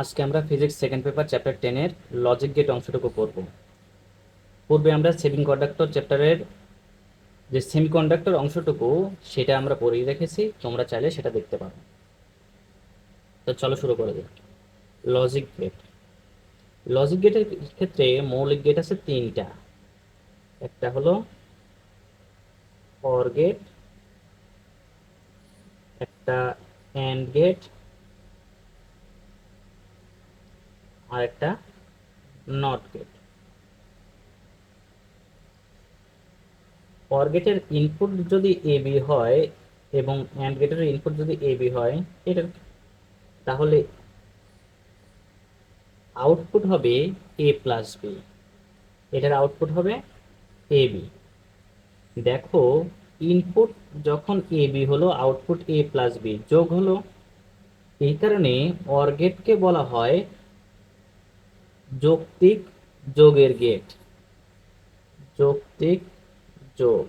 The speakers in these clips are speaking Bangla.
আজকে আমরা ফিজিক্স সেকেন্ড পেপার চ্যাপ্টার টেনের লজিক গেট অংশটুকু পড়ব। পূর্বে আমরা সেমিং কন্ডাক্টর চ্যাপ্টারের যে সেমিকন্ডাক্টর অংশটুকু, সেটা আমরা পড়েই রেখেছি তোমরা চাইলে সেটা দেখতে পারো। তো চলো শুরু করে দিই। লজিক গেট লজিক গেটের ক্ষেত্রে মৌলিক গেট আছে তিনটা। একটা হলো অর গেট একটা অ্যান্ড গেট আর একটা নট গেট অর গেটের ইনপুট যদি এ বি হয় এবং অ্যান্ড গেটের ইনপুট যদি এ বি হয় এটার তাহলে আউটপুট হবে এ প্লাস বি এটার আউটপুট হবে এ বি দেখো ইনপুট যখন এ বি হলো আউটপুট এ প্লাস বি যোগ হলো। এই কারণে অর বলা হয় যৌক্তিক যোগের গেট যৌক্তিক যোগ.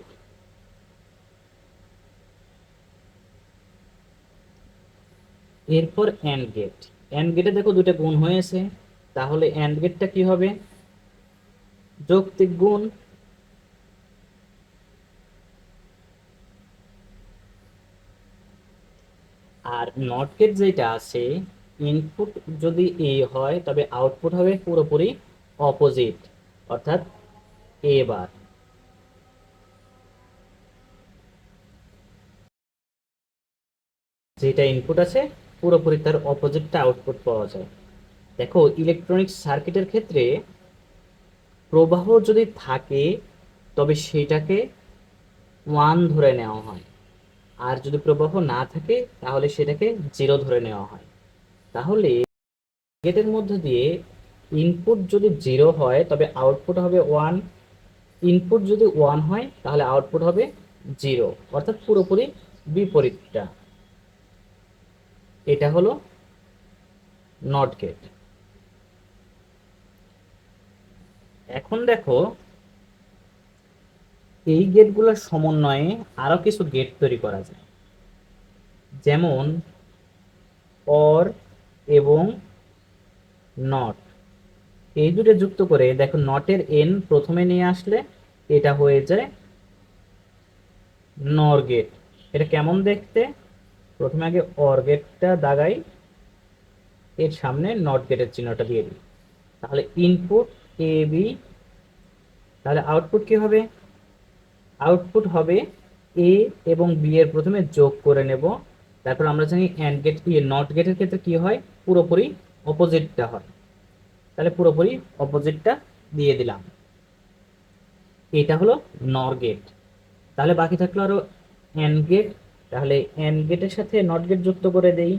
এরপর অ্যান্ড গেট অ্যান্ড গেটে দেখো দুটো গুণ হয়েছে। তাহলে অ্যান্ড গেটটা কি হবে? যৌক্তিক গুণ আর নট গেট যেটা আছে ইনপুট যদি এ হয়, তবে আউটপুট হবে পুরোপুরি অপোজিট অর্থাৎ এ বার যেটা ইনপুট আছে, পুরোপুরি তার অপোজিটটা আউটপুট পাওয়া যায়। দেখো ইলেকট্রনিক সার্কিটের ক্ষেত্রে প্রবাহ যদি থাকে, তবে সেটাকে ওয়ান ধরে নেওয়া হয়। আর যদি প্রবাহ না থাকে, তাহলে সেটাকে জিরো ধরে নেওয়া হয়। তাহলে গেটের মধ্য দিয়ে ইনপুট যদি জিরো হয়, তবে আউটপুট হবে ওয়ান ইনপুট যদি ওয়ান হয়, তাহলে আউটপুট হবে জিরো অর্থাৎ পুরোপুরি বিপরীতটা। এটা হলো নট গেট এখন দেখো, এই গেটগুলোর সমন্বয়ে আরও কিছু গেট তৈরি করা যায়। যেমন অর এবং নট এই দুটো যুক্ত করে দেখো নটের এন প্রথমে নিয়ে আসলে এটা হয়ে যায় নর গেট এটা কেমন দেখতে? প্রথমে আগে অর গেটটা দাগাই, এর সামনে নট গেটের চিহ্নটা দিয়ে দিই। তাহলে ইনপুট এ বি তাহলে আউটপুট কি হবে? আউটপুট হবে এ এবং বি এর প্রথমে যোগ করে নেব। তারপর আমরা জানি অ্যান্ড গেট ইয়ে নট গেটের ক্ষেত্রে কি হয়? পুরোপুরি অপোজিটটা হয়। তাহলে পুরোপুরি অপোজিটটা দিয়ে দিলাম। এটা হলো নর গেট তাহলে বাকি থাকল আরও অ্যান্ড গেট তাহলে অ্যান্ড গেটের সাথে নট গেট যুক্ত করে দেই।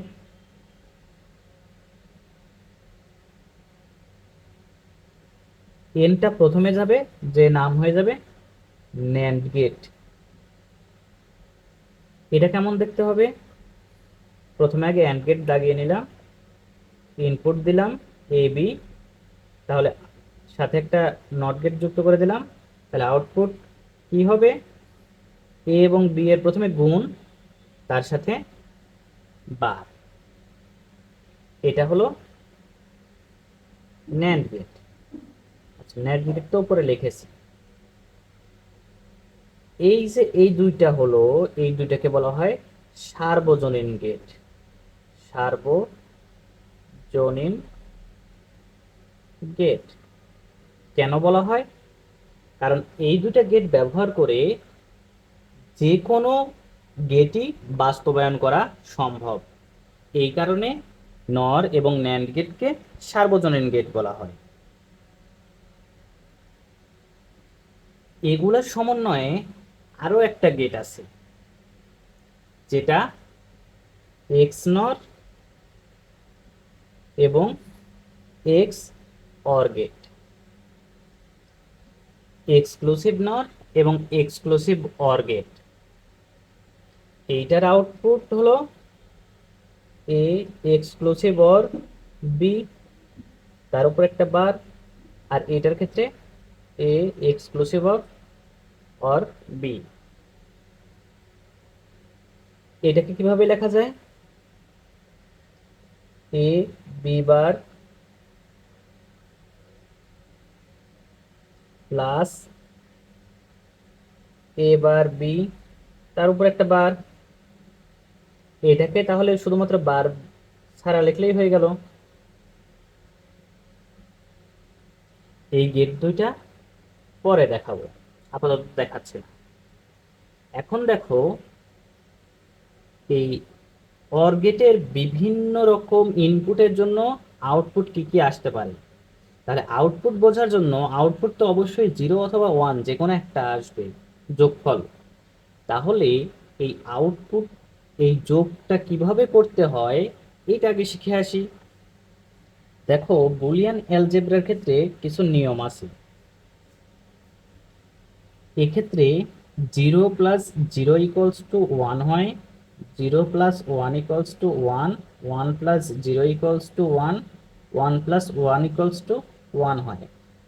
এনটা প্রথমে যাবে, যে নাম হয়ে যাবে ন্যান্ড গেট এটা কেমন দেখতে হবে? প্রথমে আগে অ্যান্ড গেট দাগিয়ে নিলাম ইনপুট দিলাম এ বি তাহলে সাথে একটা নট গেট যুক্ত করে দিলাম, তাহলে আউটপুট কি হবে? এ এবং বি এর প্রথমে গুণ, তার সাথে বার এটা হলো ন্যান্ড গেট আচ্ছা ন্যান্ড গেট তো উপরে লিখেছি। এই যে এই দুইটা হলো, এই দুইটাকে বলা হয় সার্বজনীন গেট সার্বজনীন গেট কেন বলা হয়? কারণ এই দুটা গেট ব্যবহার করে যে কোনো গেটই বাস্তবায়ন করা সম্ভব। এই কারণে নর এবং ন্যান্ড গেটকে সার্বজনীন গেট বলা হয়। এগুলোর সমন্বয়ে আরও একটা গেট আছে, যেটা এক্স নর এবং x or gate exclusive NOR এবং এক্সক্লুসিভ অর গেট এইটার আউটপুট হলো এ এক্সক্লুসিভ অর বি তার উপর একটা বার আর এটার ক্ষেত্রে A exclusive of or B এটাকে কীভাবে লেখা যায়? A, B bar plus A bar B, তার উপর একটা বার। এটাকে তাহলে শুধুমাত্র বার ছাড়া লিখলেই হয়ে গেল। এই গেট দুইটা পরে দেখাবো, আপাতত দেখাচ্ছে না। এখন দেখো, এই অর গেটের বিভিন্ন রকম ইনপুটের জন্য আউটপুট কি কি আসতে পারে? তাহলে আউটপুট বোঝার জন্য আউটপুট তো অবশ্যই জিরো অথবা ওয়ান যে কোনো একটা আসবে, যোগফল। তাহলে এই আউটপুট, এই যোগটা কীভাবে করতে হয়, এটা আগে শিখে আসি। দেখো, বুলিয়ান অ্যালজেব্রার ক্ষেত্রে কিছু নিয়ম আছে। এক্ষেত্রে zero plus zero equals to one হয় zero plus one equals to one one plus zero equals to one one plus one equals to one হয়।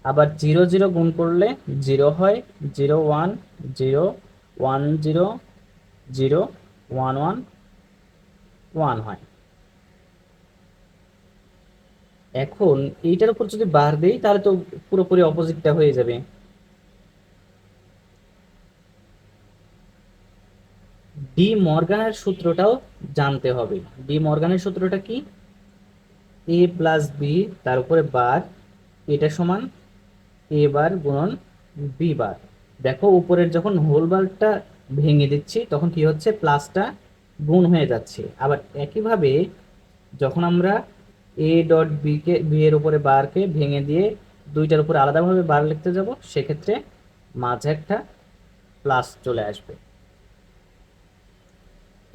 আবার জিরো জিরো গুণ করলে জিরো হয় zero one zero one zero zero one one one হয়। এখন এইটার উপর যদি বার দেই, তাহলে তো পুরোপুরি অপোজিটটা হয়ে যাবে। ডি মর্গানের সূত্রটাও জানতে হবে। ডি মর্গানের সূত্রটা কি? এ প্লাস বি তার উপরে বার, এটা সমান এ বার গুণন বি বার। দেখো উপরের যখন হোল বারটা ভেঙে দিচ্ছি, তখন কি হচ্ছে? প্লাসটা গুণ হয়ে যাচ্ছে। আবার একইভাবে যখন আমরা এ ডট বিকে বি এর উপরে বারকে ভেঙে দিয়ে দুইটার উপরে আলাদাভাবে বার লিখতে যাব, সেক্ষেত্রে মাঝে একটা প্লাস চলে আসবে।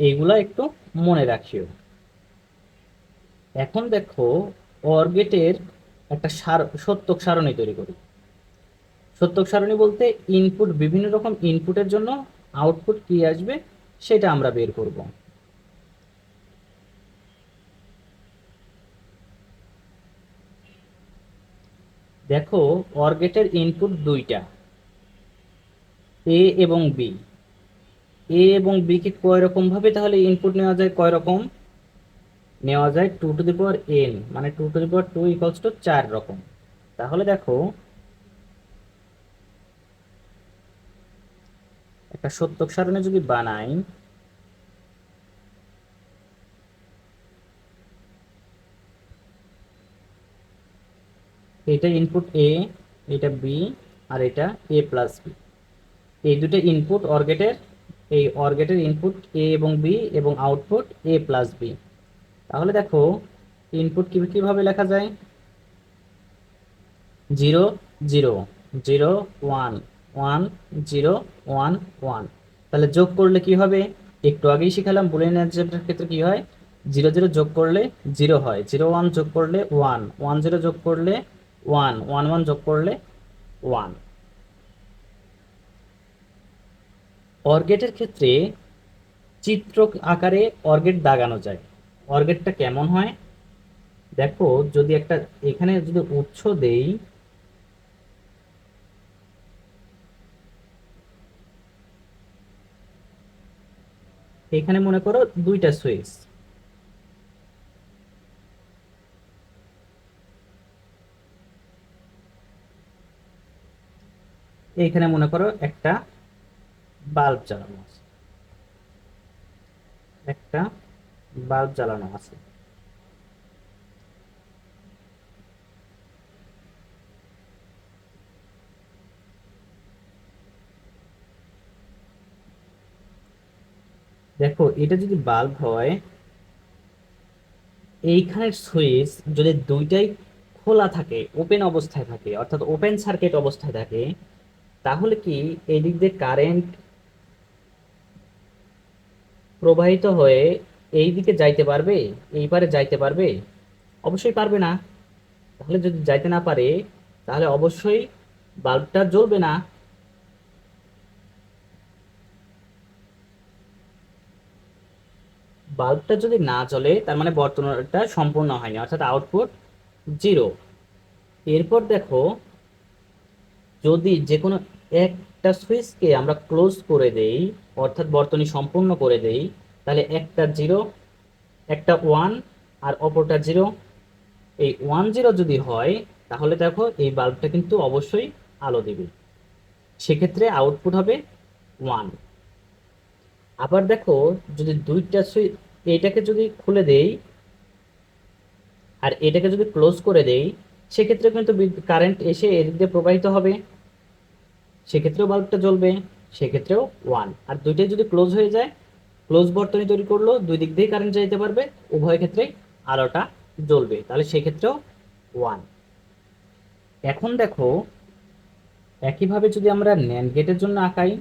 এইগুলা একটু মনে রাখিও। এখন দেখো অর্গেটের একটা সার, সত্যক সারণী তৈরি করি। সত্যক সারণী বলতে ইনপুট বিভিন্ন রকম ইনপুটের জন্য আউটপুট কি আসবে সেটা আমরা বের করব। দেখো অর্গেটের ইনপুট দুইটা এ এবং বি এ এবং বি কে কয় রকম ভাবে? তাহলে ইনপুট নেওয়া যায় কয় রকম? নেওয়া যায় two two the power N মানে two two the power two equals to চার রকম। তাহলে দেখো, একটা সত্যক সারণে যদি বানাই, এটা ইনপুট এ এটা বি আর এটা এ প্লাস বি এই দুটো ইনপুট অর্গেটের এই অর্গেটের ইনপুট এ এবং বি এবং আউটপুট এ প্লাস বি তাহলে দেখো ইনপুট কি কীভাবে লেখা যায়? Zero zero zero one one zero one one তাহলে যোগ করলে কি হবে? একটু আগেই শিখালাম বুলিয়ান অ্যালজেব্রার ক্ষেত্রে কি হয়? জিরো জিরো যোগ করলে জিরো হয়। জিরো ওয়ান যোগ করলে ওয়ান ওয়ান জিরো যোগ করলে ওয়ান ওয়ান ওয়ান যোগ করলে ওয়ান অর্গেটের ক্ষেত্রে চিত্র আকারে অর্গেট দাগানো যায়। অর্গেটটা কেমন হয়? দেখো, যদি একটা, এখানে যদি উৎস দেই, এখানে মনে করো দুইটা সুইচ। এইখানে মনে করো একটা বাল্ব জ্বালানো আছে। একটা বাল্ব জ্বালানো আছে। দেখো, এটা যদি বাল্ব হয়, এইখানের সুইচ যদি দুইটাই খোলা থাকে ওপেন অবস্থায় থাকে, অর্থাৎ ওপেন সার্কিট অবস্থায় থাকে, তাহলে কি এই দিক দিয়ে কারেন্ট প্রবাহিত হয়ে এই দিকে যাইতে পারবে, এই পারে যাইতে পারবে? অবশ্যই পারবে না। তাহলে যদি যাইতে না পারে, তাহলে অবশ্যই বাল্বটা জ্বলবে না। বাল্বটা যদি না জ্বলে, তার মানে বর্তমানটা সম্পূর্ণ হয়নি, অর্থাৎ আউটপুট জিরো। এরপর দেখো, যদি যে কোনো একটা সুইচকে আমরা ক্লোজ করে দেই, অর্থাৎ বর্তনী সম্পূর্ণ করে দেই, তাহলে একটা জিরো, একটা ওয়ান, আর অপরটা জিরো। এই ওয়ান জিরো যদি হয়, তাহলে দেখো এই বাল্বটা কিন্তু অবশ্যই আলো দেবে। সেক্ষেত্রে আউটপুট হবে ওয়ান। আবার দেখো, যদি দুইটা সুইচ এইটাকে যদি খুলে দেই, আর এটাকে যদি ক্লোজ করে দেই, সেক্ষেত্রে কিন্তু কারেন্ট এসে এদিক দিয়ে প্রবাহিত হবে। সেক্ষেত্রেও বাল্বটা জ্বলবে, সেক্ষেত্রেও ওয়ান আর দুইটাই যদি ক্লোজ হয়ে যায় ক্লোজ বর্তনী তৈরি করল, দুই দিক দিয়েই কারেন্ট যাইতে পারবে, উভয় ক্ষেত্রেই আলোটা জ্বলবে। তাহলে সেক্ষেত্রেও ওয়ান এখন দেখো, একইভাবে যদি আমরা ন্যান্ড গেটের জন্য আঁকাই,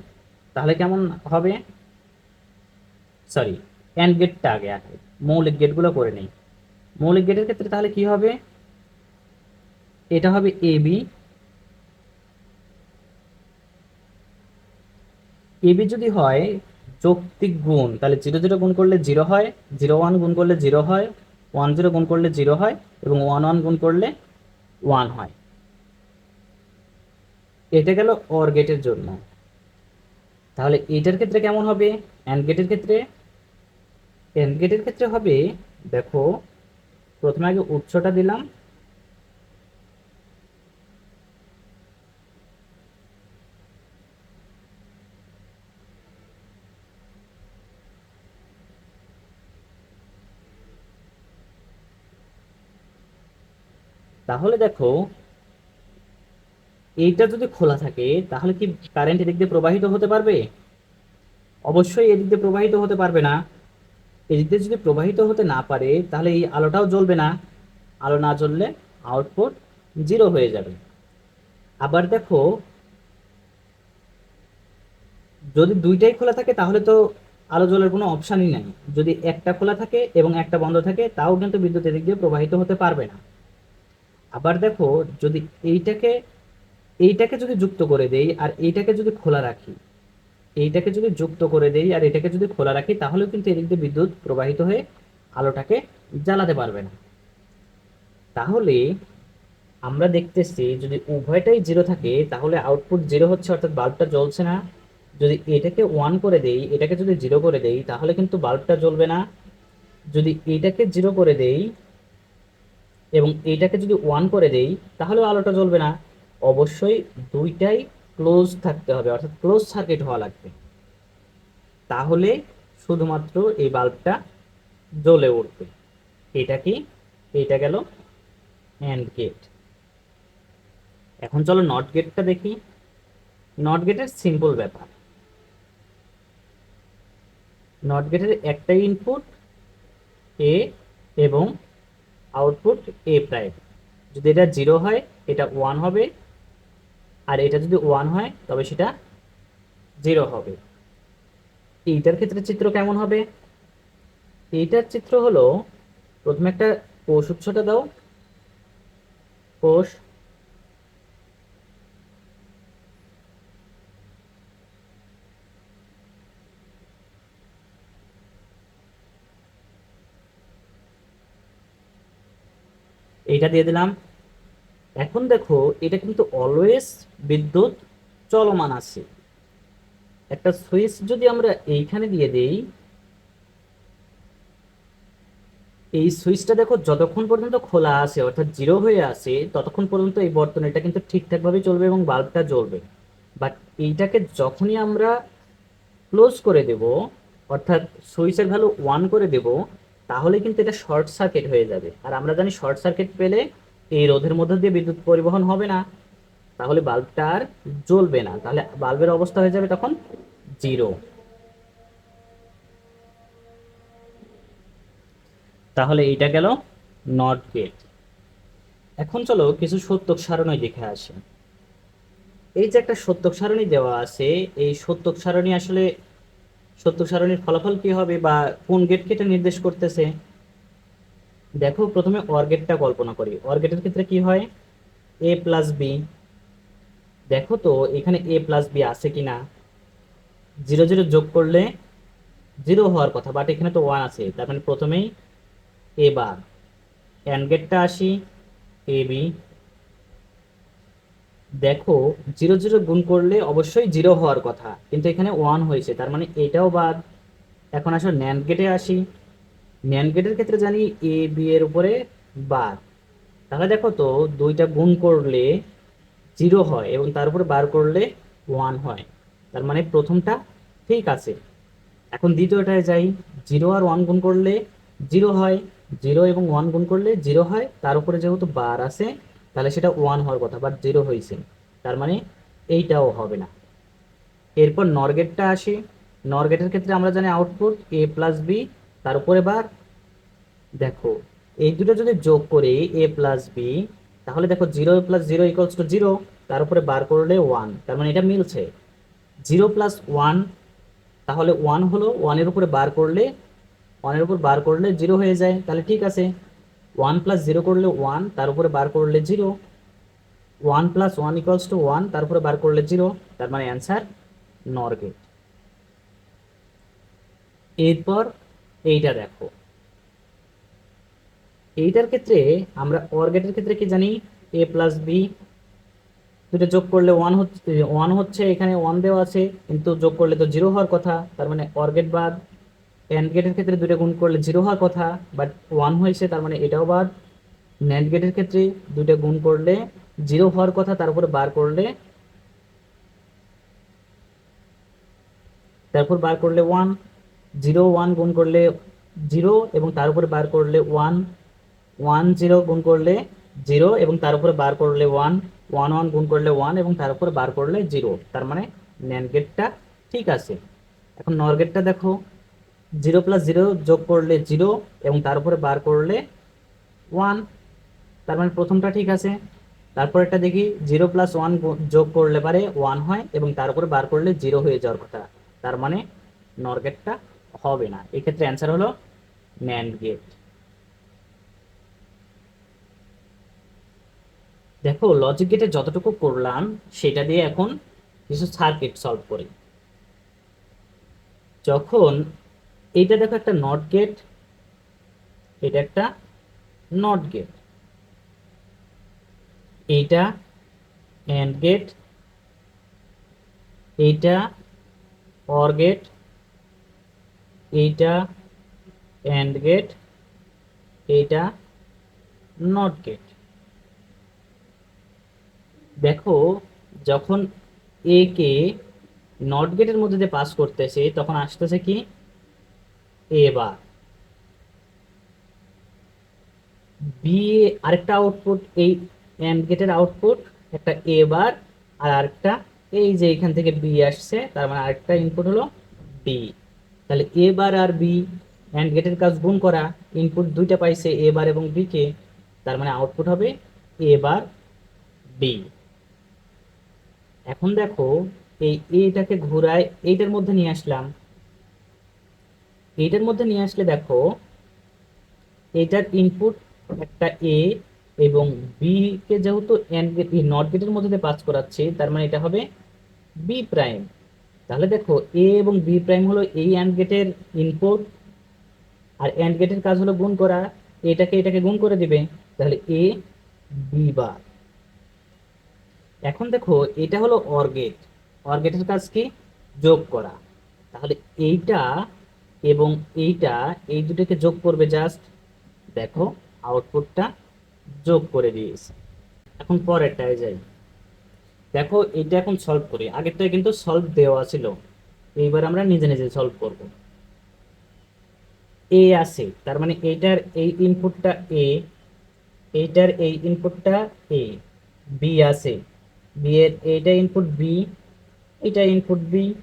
তাহলে কেমন হবে? সরি অ্যান্ড গেটটা আগে আঁকাই। মৌলিক গেটগুলো করে নেই। মৌলিক গেটের ক্ষেত্রে তাহলে কি হবে? এটা হবে এ বি এবি যদি হয় যৌক্তিক গুণ, তাহলে জিরো জিরো গুণ করলে জিরো হয়, জিরো ওয়ান গুণ করলে জিরো হয়, ওয়ান জিরো গুণ করলে জিরো হয়, এবং ওয়ান ওয়ান গুণ করলে ওয়ান হয়। এটা গেল অর গেটের জন্য। তাহলে এটার ক্ষেত্রে কেমন হবে? অ্যান্ড গেটের ক্ষেত্রে? অ্যান্ড গেটের ক্ষেত্রে হবে, দেখো, প্রথমে আগে উৎসটা দিলাম তাহলে দেখো, এইটা যদি খোলা থাকে, তাহলে কি কারেন্ট এদিক দিয়ে প্রবাহিত হতে পারবে? অবশ্যই এদিক দিয়ে প্রবাহিত হতে পারবে না। এদিক দিয়ে যদি প্রবাহিত হতে না পারে, তাহলে এই আলোটাও জ্বলবে না। আলো না জ্বললে আউটপুট জিরো হয়ে যাবে। আবার দেখো, যদি দুইটাই খোলা থাকে, তাহলে তো আলো জ্বলার কোনো অপশানই নাই। যদি একটা খোলা থাকে এবং একটা বন্ধ থাকে, তাও কিন্তু বিদ্যুৎ এদিক দিয়ে প্রবাহিত হতে পারবে না। আবার দেখো, যদি এইটাকে এইটাকে যদি যুক্ত করে দেই আর এইটাকে যদি খোলা রাখি, এইটাকে যদি যুক্ত করে দেই আর এটাকে যদি খোলা রাখি, তাহলেও কিন্তু এদিক দিয়ে বিদ্যুৎ প্রবাহিত হয়ে আলোটাকে জ্বালাতে পারবে না। তাহলে আমরা দেখতেছি যদি উভয়টাই জিরো থাকে, তাহলে আউটপুট জিরো হচ্ছে, অর্থাৎ বাল্বটা জ্বলছে না। যদি এটাকে ওয়ান করে দেই, এটাকে যদি জিরো করে দেই, তাহলে কিন্তু বাল্বটা জ্বলবে না। যদি এটাকে জিরো করে দেই এবং এইটাকে যদি ওয়ান করে দেই, তাহলেও আলোটা জ্বলবে না। অবশ্যই দুইটাই ক্লোজ থাকতে হবে, অর্থাৎ ক্লোজ সার্কিট হওয়া লাগবে। তাহলে শুধুমাত্র এই বাল্বটা জ্বলে উঠবে। এটা কি? এটা গেল অ্যান্ড গেট এখন চলো নট গেটটা দেখি। নট গেটের সিম্পল ব্যাপার। নট গেটের একটাই ইনপুট এ এবং আউটপুট এ প্রাইম যদি এটা জিরো হয়, এটা ওয়ান হবে। আর এটা যদি ওয়ান হয়, তবে সেটা জিরো হবে। এইটার ক্ষেত্রে চিত্র কেমন হবে? এইটার চিত্র হলো, প্রথমে একটা কোষ উৎসটা দাও। কোষ এইটা দিয়ে দিলাম। এখন দেখো, এটা কিন্তু অলওয়েজ বিদ্যুৎ চলমান আছে। একটা সুইচ যদি আমরা এইখানে দিয়ে দেই, এই সুইচটা দেখো যতক্ষণ পর্যন্ত খোলা আছে, অর্থাৎ জিরো হয়ে আছে, ততক্ষণ পর্যন্ত এই বর্তনীটা কিন্তু ঠিকঠাকভাবে চলবে এবং বাল্বটা জ্বলবে। বাট এইটাকে যখনই আমরা ক্লোজ করে দেব, অর্থাৎ সুইচের ভ্যালু ওয়ান করে দেব তাহলে কিন্তু এটা শর্ট সার্কিট হয়ে যাবে। আর আমরা জানি শর্ট সার্কিট পেলে এই রোধের মধ্যে দিয়ে বিদ্যুৎ পরিবহন হবে না। তাহলে বাল্বটা আর জ্বলবে না। তাহলে বাল্বের অবস্থা হয়ে যাবে তখন জিরো তাহলে এইটা গেল নট গেট এখন চলো কিছু সত্যক সারণী দেখে আসে। এই যে একটা সত্যক সারণী দেওয়া আছে, এই সত্যক সারণী আসলে সত্যক সারণীর ফলাফল কি হবে বা কোন গেটকে এটা নির্দেশ করতেছে? দেখো, প্রথমে অর গেটটা কল্পনা করি। অর গেটের ক্ষেত্রে কি হয়? এ প্লাস বি দেখো তো, এখানে এ প্লাস বি আছে কিনা? জিরো জিরো যোগ করলে জিরো হওয়ার কথা বাট এখানে তো ওয়ান আছে। তার মানে প্রথমেই এ বার অ্যান্ড গেটটা আসি এ বি দেখো জিরো জিরো গুণ করলে অবশ্যই জিরো হওয়ার কথা। কিন্তু এখানে ওয়ান হয়েছে, তার মানে এটাও বাদ। এখন আসলে ন্যান্ড গেটে আসি। ন্যান্ড গেটের ক্ষেত্রে জানি এ বি এর উপরে বাদ তাহলে দেখো তো, দুইটা গুণ করলে জিরো হয় এবং তার উপরে বার করলে ওয়ান হয়। তার মানে প্রথমটা ঠিক আছে। এখন দ্বিতীয়টায় যাই জিরো আর ওয়ান গুণ করলে জিরো হয়। জিরো এবং ওয়ান গুণ করলে জিরো হয়, তার উপরে যেহেতু বার আছে তাহলে সেটা ওয়ান হওয়ার কথা বাট জিরো হয়েছে। তার মানে এইটাও হবে না। এরপর নরগেটটা আসি। নরগেটের ক্ষেত্রে আমরা জানি আউটপুট এ প্লাস বি তার উপরে বার দেখো, এই দুটো যদি যোগ করি এ প্লাস বি তাহলে দেখো zero plus zero equals to zero তার উপরে বার করলে ওয়ান তার মানে এটা মিলছে। জিরো প্লাস ওয়ান তাহলে ওয়ান হলো ওয়ানের উপরে বার করলে ওয়ানের উপর বার করলে জিরো হয়ে যায়। তাহলে ঠিক আছে। ওয়ান প্লাস জিরো করলে ওয়ান তার উপরে বার করলে zero one plus one equals to one তার উপরে বার করলে জিরো তার মানে অ্যান্সার নর গেট এরপর এইটা দেখো। এইটার ক্ষেত্রে আমরা অর গেটের ক্ষেত্রে কি জানি? এ প্লাস বি দুটো যোগ করলে ওয়ান হচ্ছে ওয়ান হচ্ছে, এখানে ওয়ান দেওয়া আছে, কিন্তু যোগ করলে তো জিরো হওয়ার কথা, তার মানে অর গেট বাদ। অ্যান্ড গেটের ক্ষেত্রে দুটো গুণ করলে জিরো হওয়ার কথা বাট ওয়ান হয়েছে, তার মানে এটাও বাদ ন্যান্ড গেটের ক্ষেত্রে দুটো গুণ করলে জিরো হওয়ার কথা, তার উপরে বার করলে তারপর বার করলে ওয়ান জিরো ওয়ান গুণ করলে জিরো এবং তার উপরে বার করলে ওয়ান ওয়ান জিরো গুণ করলে জিরো এবং তার উপরে বার করলে ওয়ান ওয়ান ওয়ান গুণ করলে ওয়ান এবং তার উপরে বার করলে জিরো তার মানে ন্যান গেটটা ঠিক আছে। এখন নর গেটটা দেখো। জিরো প্লাস জিরো যোগ করলে জিরো এবং তার উপরে বার করলে ওয়ান তার মানে প্রথমটা ঠিক আছে। তারপরেরটা দেখি জিরো প্লাস ওয়ান যোগ করলে পারে ওয়ান হয় এবং তার উপরে বার করলে জিরো হয়ে যাওয়ার কথা। তার মানে নর গেটটা হবে না। এক্ষেত্রে অ্যান্সার হলো ন্যান্ড গেট দেখো লজিক গেটে যতটুকু করলাম, সেটা দিয়ে এখন কিছু সার্কিট সলভ করি। যখন এইটা দেখো একটা নট গেট এটা একটা নট গেট এইটা অ্যান্ড গেট এইটা অর গেট এইটা অ্যান্ড গেট এইটা নট গেট দেখো, যখন এ কে নট গেটের মধ্যে দিয়ে পাস করতেছে, তখন আসতেছে কি? এ বার বি আরেকটা আউটপুট এই এন্ড গেটের আউটপুট একটা এ বার আর আরেকটা এই যে এখান থেকে বি আসছে, তার মানে আরেকটা ইনপুট হলো বি তাহলে এ বার আর বি এন্ড গেটের কাজ গুণ করা ইনপুট দুইটা পাইছে এ বার এবং বি কে, তার মানে আউটপুট হবে এ বার বি এখন দেখো, এই এটাকে ঘোরায় এইটার মধ্যে নিয়ে আসলাম। এইটার মধ্যে নিয়ে আসলে দেখো, এটার ইনপুট একটা এ এবং বি কে যেহেতু নট গেটের মধ্যে পাস করাচ্ছে, তার মানে এটা হবে বি প্রাইম তাহলে দেখো এ এবং বি প্রাইম হলো এই অ্যান্ড গেটের ইনপুট আর অ্যান্ড গেটের কাজ হলো গুণ করা। এটাকে এটাকে গুণ করে দিবে, তাহলে এ বি বার এখন দেখো, এটা হলো অর গেট অর গেটের কাজ কি? যোগ করা। তাহলে এইটা এবং এইটা, এই দুটোকে যোগ করবে জাস্ট দেখো আউটপুটটা যোগ করে দিয়েছে। এখন পরেরটায় যাই। দেখো এটা এখন সলভ করি। আগেরটা কিন্তু সলভ দেওয়া ছিল। এইবার আমরা নিজে নিজে সলভ করব। এ আছে, তার মানে এইটার এই ইনপুটটা এ এইটার এই ইনপুটটা এ বি আছে। বি এর এইটা ইনপুট বি এটা ইনপুট বি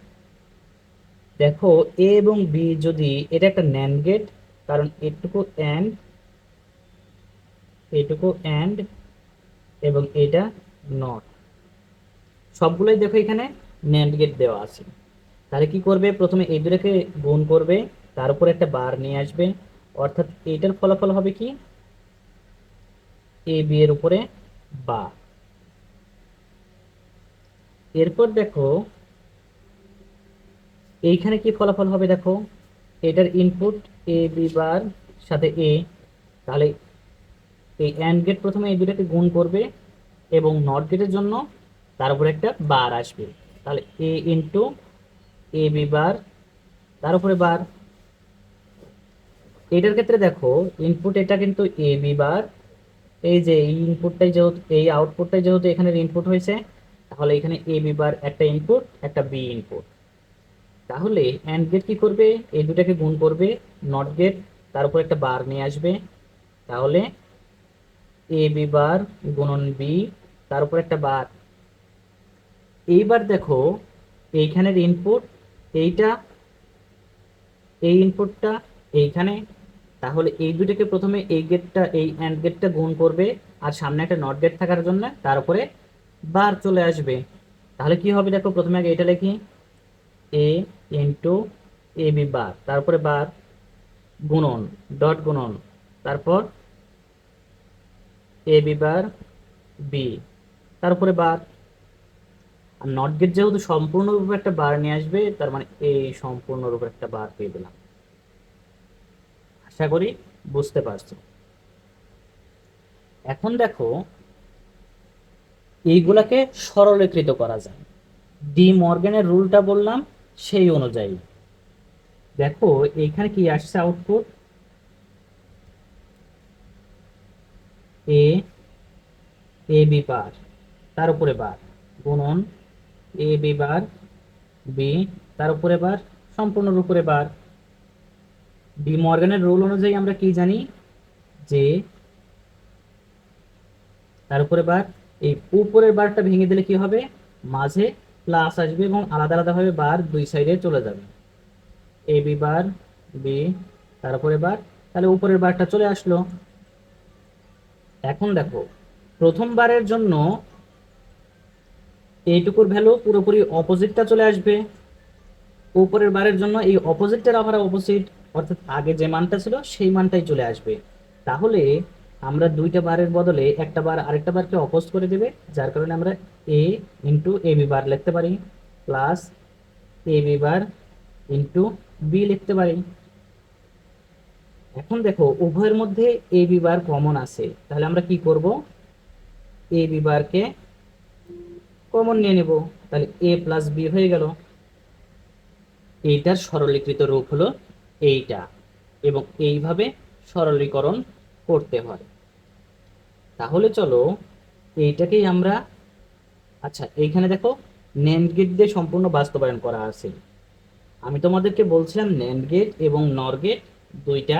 দেখো এ এবং বি যদি, এটা একটা ন্যান্ড গেট কারণ এটুকু অ্যান্ড এটুকু অ্যান্ড এবং এটা নট সবগুলোই দেখো এখানে ন্যান্ড গেট দেওয়া আছে। তাহলে কি করবে? প্রথমে এই দুটোকে গুণ করবে, তার উপর একটা বার নিয়ে আসবে। অর্থাৎ এটার ফলাফল হবে কি? এ বি এর উপরে বা এরপর দেখো এইখানে কি ফলাফল হবে দেখো? এটার ইনপুট এ বি বার সাথে এ তাহলে এই অ্যান্ড গেট প্রথমে এই দুটাকে গুণ করবে এবং নট গেটের জন্য তার উপরে একটা বার আসবে। তাহলে এ ইন্টু এ বি বার তার উপরে বার এটার ক্ষেত্রে দেখো ইনপুট এটা কিন্তু এ বি বার এই যে এই ইনপুটটাই যেহেতু, এই আউটপুটটাই যেহেতু এখানে ইনপুট হয়েছে, তাহলে এখানে এ বি বার একটা ইনপুট একটা বি ইনপুট তাহলে অ্যান্ড গেট কি করবে? এই দুটাকে গুণ করবে নট গেট তার উপর একটা বার নিয়ে আসবে। তাহলে এ বি বার গুণন বি তার উপর একটা বার এইবার দেখো, এইখানের ইনপুট এইটা, এই ইনপুটটা এইখানে। তাহলে এই দুটোকে প্রথমে এই গেটটা এই অ্যান্ড গেটটা গুণ করবে, আর সামনে একটা নট গেট থাকার জন্য তার উপরে বার চলে আসবে। তাহলে কি হবে দেখো, প্রথমে আগে এটা লিখি। এ ইন্টু এ বি বার তারপরে বার গুণন ডট গুণন, তারপর এ বি বার বি তারপরে বার আর নট গেট যেহেতু সম্পূর্ণরূপে একটা বার নিয়ে আসবে, তার মানে এই সম্পূর্ণরূপে একটা বার পেয়ে দিলাম আশা করি বুঝতে পারছ। এখন দেখো, এইগুলাকে সরলীকৃত করা যায়। ডি মর্গানের রুলটা বললাম সেই অনুযায়ী। দেখো, এইখানে কি আসছে আউটপুট এ এ বি বার তার উপরে বার গুণন এ বি বার বি তার উপরে বার সম্পূর্ণ উপরে বার ডি মর্গানের রুল অনুযায়ী আমরা কি জানি? যে তার উপরে বার এই উপরের বারটা ভেঙে দিলে কি হবে? মাঝে প্লাস আসবে এবং আলাদা আলাদা ভাবে বার দুই সাইডে চলে যাবে। এ বি বার বি তারপরে বার, তাহলে উপরের বারটা চলে আসলো। এখন দেখো, প্রথম বারের জন্য এইটুকুর ভ্যালু পুরোপুরি অপোজিটটা চলে আসবে। উপরের বারের জন্য এই অপোজিটটার আবার অপোজিট অর্থাৎ আগে যে মানটা ছিল সেই মানটাই চলে আসবে। তাহলে আমরা দুইটা বারের বদলে একটা বার আরেকটা বারকে অপোজ করে দেবে, যার কারণে আমরা এ ইন্টু এ বি বার লিখতে পারি plus A B bar into B লিখতে পারি। এখন দেখো, উভয়ের মধ্যে এ বি বার কমন আছে। তাহলে আমরা কি করব? এ বি বারকে কমন নিয়ে নেব। তাহলে এ প্লাস বি হয়ে গেল। এইটার সরলীকৃত রূপ হলো এইটা। এবং এইভাবে সরলীকরণ করতে হয়। তাহলে চলো, এইটাকেই আমরা আচ্ছা এইখানে দেখো ন্যান্ড গেট দিয়ে সম্পূর্ণ বাস্তবায়ন করা আছে। আমি তোমাদেরকে বলছিলাম ন্যান্ড গেট এবং নর গেট দুইটা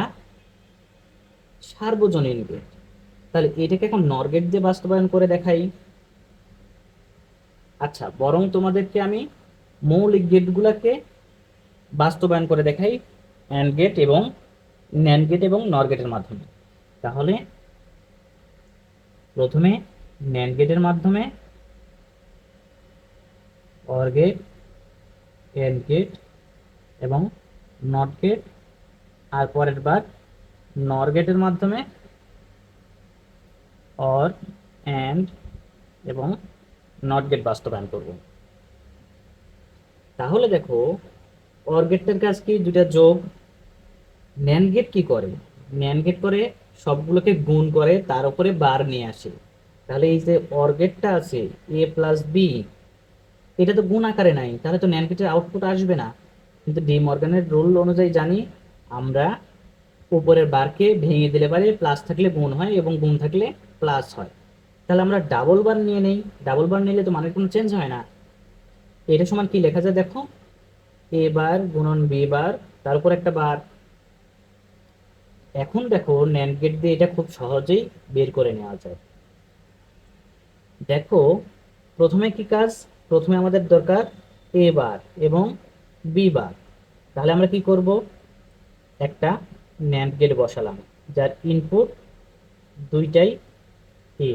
সার্বজনীন গেট তাহলে এটাকে এখন নর গেট দিয়ে বাস্তবায়ন করে দেখাই। আচ্ছা বরং তোমাদেরকে আমি মৌলিক গেটগুলোকে বাস্তবায়ন করে দেখাই অ্যান্ড গেট এবং ন্যান্ড গেট এবং নর গেটের মাধ্যমে। তাহলে প্রথমে ন্যান্ড গেটের মাধ্যমে অর গেট এন্ড গেট এবং নট গেট আর পরের বার নর গেটের মাধ্যমে অর অ্যান্ড এবং নট গেট বাস্তবায়ন করব। তাহলে দেখো অর গেটটার কাজ কি? দুটা যোগ ন্যান গেট কি করে? ন্যান গেট করে সবগুলোকে গুণ করে তার উপরে বার নিয়ে আসে। তাহলে এই যে অর গেটটা আছে এ প্লাস বি এটা তো গুণ আকারে নাই, তাহলে তো ন্যান গেটের আউটপুট আসবে না। কিন্তু ডি মর্গানের রুল অনুযায়ী জানি, আমরা উপরের বারকে ভেঙে দিলে পারে প্লাস থাকলে গুণ হয় এবং গুণ থাকলে প্লাস হয়। তাহলে আমরা ডাবল বার নিয়ে নেই। ডাবল বার নিলে তো মানের কোনো চেঞ্জ হয় না। এটা সমান কি লেখা যায় দেখো? এ বার গুণন বি বার তার উপর একটা বার এখন দেখো ন্যান্ড গেট দিয়ে এটা খুব সহজেই বের করে নেওয়া যায়। দেখো, প্রথমে কি কাজ? প্রথমে আমাদের দরকার এ বার এবং বি বার। তাহলে আমরা কি করব? একটা ন্যান্ড গেট বসালাম, যার ইনপুট দুইটাই এ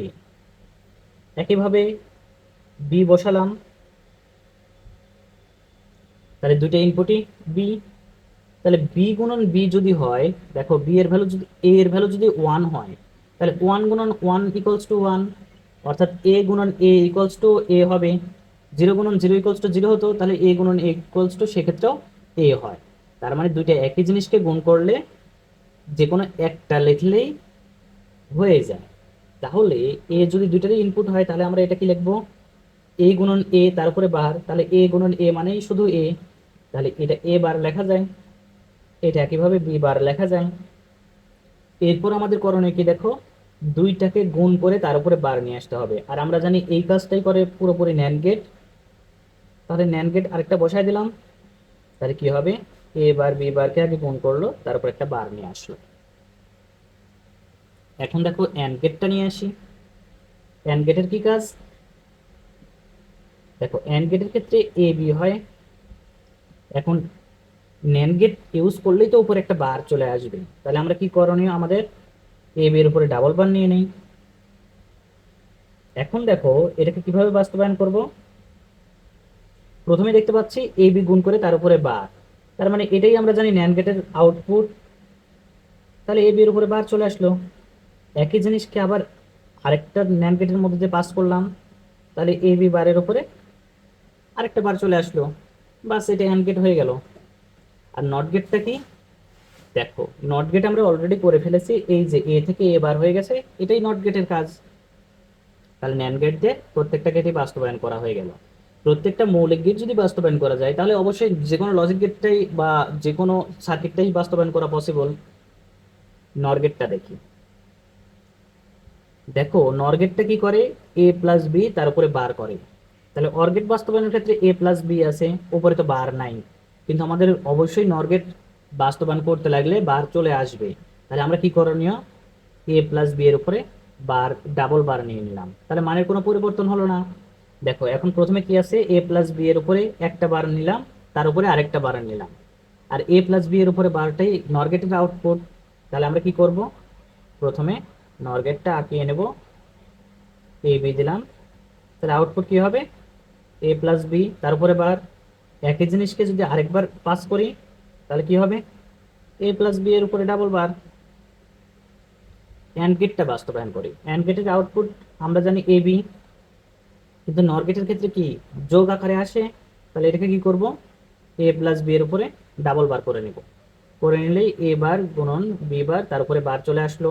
একইভাবে বি বসালাম, তাহলে দুইটা ইনপুটই বি তাহলে বি গুণন বি যদি হয়, দেখো বি এর ভ্যালু যদি এ এর ভ্যালু যদি ওয়ান হয়, তাহলে ওয়ান গুণন ওয়ান ইকুয়ালস টু ওয়ান অর্থাৎ এ গুণন এ ইকুয়ালস টু এ হবে জিরো গুণন জিরো ইকুয়ালস টু জিরো হতো, তাহলে এ গুণন এ ইকুয়ালস টু সেক্ষেত্রেও এ হয়। তার মানে দুইটা একই জিনিসকে গুণ করলে যে কোনো একটা লিখলেই হয়ে যায়। তাহলে এ যদি দুইটারই ইনপুট হয়, তাহলে আমরা এটা কি লিখব? এ গুণন এ তারপরে বার তাহলে এ গুণন এ মানেই শুধু এ তাহলে এটা এ বার লেখা যায়। এটা একইভাবে বি বার লেখা যায়। এরপর আমাদের করণীয় কি দেখো? দুইটাকে গুণ করে তার উপরে বার নিয়ে আসতে হবে। আর আমরা জানি এই কাজটাই করে পুরোপুরি ন্যান গেট তাহলে ন্যান গেট আরেকটা বসায় দিলাম। তাহলে কি হবে? এ বার বি বারকে আগে গুণ করল তারপর একটা বার নিয়ে আসলো। এখন দেখো অ্যান্ড গেটটা নিয়ে আসি। অ্যান্ড গেটের কি কাজ? দেখো অ্যান্ড গেটের ক্ষেত্রে এ বি হয়। এখন ন্যান গেট ইউজ করলেই তো উপরে একটা বার চলে আসবে। তাহলে আমরা কি করণীয়? আমাদের এ বি এর উপরে ডাবল বার নিয়ে নেই। এখন দেখো, এটাকে কীভাবে বাস্তবায়ন করব? প্রথমে দেখতে পাচ্ছি এ বি গুণ করে তার উপরে বার তার মানে এটাই আমরা জানি ন্যান গেটের আউটপুট তাহলে এ বি এর উপরে বার চলে আসলো। একই জিনিসকে আবার আরেকটা ন্যান গেটের মধ্যে যে পাস করলাম, তাহলে এ বি বারের উপরে আরেকটা বার চলে আসলো। বাস এটা হ্যান্ড গেট হয়ে গেল। আর নট গেটটা কি? দেখো নট গেট আমরা অলরেডি করে ফেলেছি, এই যে এ থেকে এ বার হয়ে গেছে, এটাই নট গেটের কাজ। তাহলে ন্যান গেট দিয়ে প্রত্যেকটা গেটই বাস্তবায়ন করা হয়ে গেল। প্রত্যেকটা মৌলিক গেট যদি বাস্তবায়ন করা যায়, তাহলে অবশ্যই যে কোনো লজিক গেটটাই বা যে কোনো সার্কিটটাই বাস্তবায়ন করা পসিবল নর গেটটা দেখি। দেখো নর গেটটা কি করে? এ প্লাস বি তার উপরে বার করে। তাহলে অর গেট বাস্তবায়নের ক্ষেত্রে এ প্লাস বি আছে, উপরে তো বার নাই। কিন্তু আমাদের অবশ্যই নর গেট বাস্তবায়ন করতে লাগলে বার চলে আসবে। তাহলে আমরা কি করণীয়? এ প্লাস বি এর উপরে বার ডাবল বার নিয়ে নিলাম। তাহলে মানের কোনো পরিবর্তন হলো না। দেখো, এখন প্রথমে কি আছে? এ প্লাস বি এর উপরে একটা বার নিলাম, তার উপরে আরেকটা বার নিলাম। আর এ প্লাস বি এর উপরে বারটাই নরগেটের আউটপুট তাহলে আমরা কি করব? প্রথমে নরগেটটা আঁকিয়ে নেব। এ বি দিলাম। তাহলে আউটপুট কি হবে? এ প্লাস বি তার উপরে বার একই জিনিসকে যদি আরেকবার পাস করি, তাহলে কি হবে? এ প্লাস বি এর উপরে ডাবল বার অ্যান্ড গেটটা বাস্তবায়ন করি। অ্যান্ড গেটের আউটপুট আমরা জানি এ বি কিন্তু নর ক্ষেত্রে কি? যোগ আকারে আসে, তাহলে এটাকে কি করব? এ প্লাস বি এর উপরে ডাবল বার করে নেব। করে নিলেই এ বার গুণন বি বার তার উপরে বার চলে আসলো।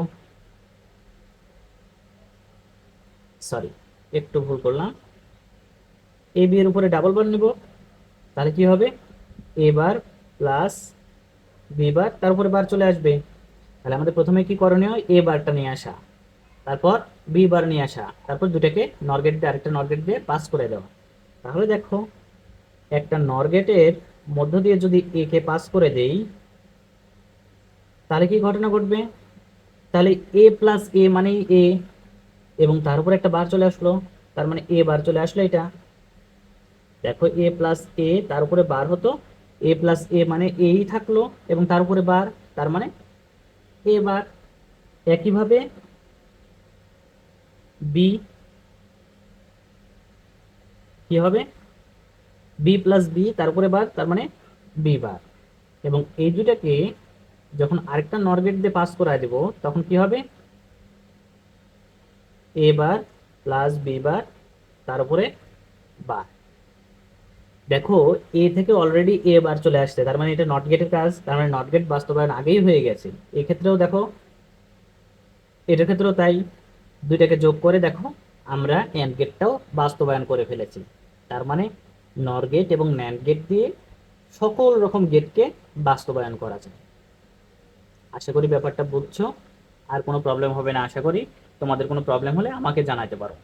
সরি একটু ভুল করলাম। এ বি এর উপরে ডাবল বার নিব। তাহলে কি হবে? এ বার প্লাস বি বার তার উপরে বার চলে আসবে। তাহলে আমাদের প্রথমে কি করণীয়? এ বারটা নিয়ে আসা। তারপর বি বার নিয়ে আসা। তারপর দুটাকে নরগেট দিয়ে আরেকটা নরগেট দিয়ে পাস করে দেওয়া। তাহলে দেখো, একটা নরগেটের মধ্য দিয়ে যদি এ কে পাস করে দেই, তাহলে কি ঘটনা ঘটবে? তাহলে এ প্লাস এ মানেই এ এবং তার উপর একটা বার চলে আসলো। তার মানে এ বার চলে আসলো এটা। দেখো এ প্লাস এ তার উপরে বার হতো। এ প্লাস এ মানে এই থাকল এবং তার উপরে বার, তার মানে এ বার। একইভাবে বি কি হবে? বি প্লাস বি তার উপরে বার, তার মানে বি বার। এবং এই দুটাকে যখন আরেকটা নরগেট দিয়ে পাস করায় দেব, তখন কি হবে? এ বার প্লাস বি বার, তার উপরে বার। দেখো এ থেকে অলরেডি এ বার চলে আসছে। তার মানে এটা নট গেটের কাজ, তার মানে নট গেট বাস্তবায়ন আগেই হয়ে গেছে। এক্ষেত্রেও দেখো, এটার ক্ষেত্রেও তাই। দুইটাকে যোগ করে দেখো, আমরা অ্যান্ড গেটটাও বাস্তবায়ন করে ফেলেছি। তার মানে নর গেট এবং ন্যান্ড গেট দিয়ে সকল রকম গেটকে বাস্তবায়ন করা যায়। আশা করি ব্যাপারটা বুঝছ। আর কোনো প্রবলেম হবে না, আশা করি। তোমাদের কোনো প্রবলেম হলে আমাকে জানাতে পারো।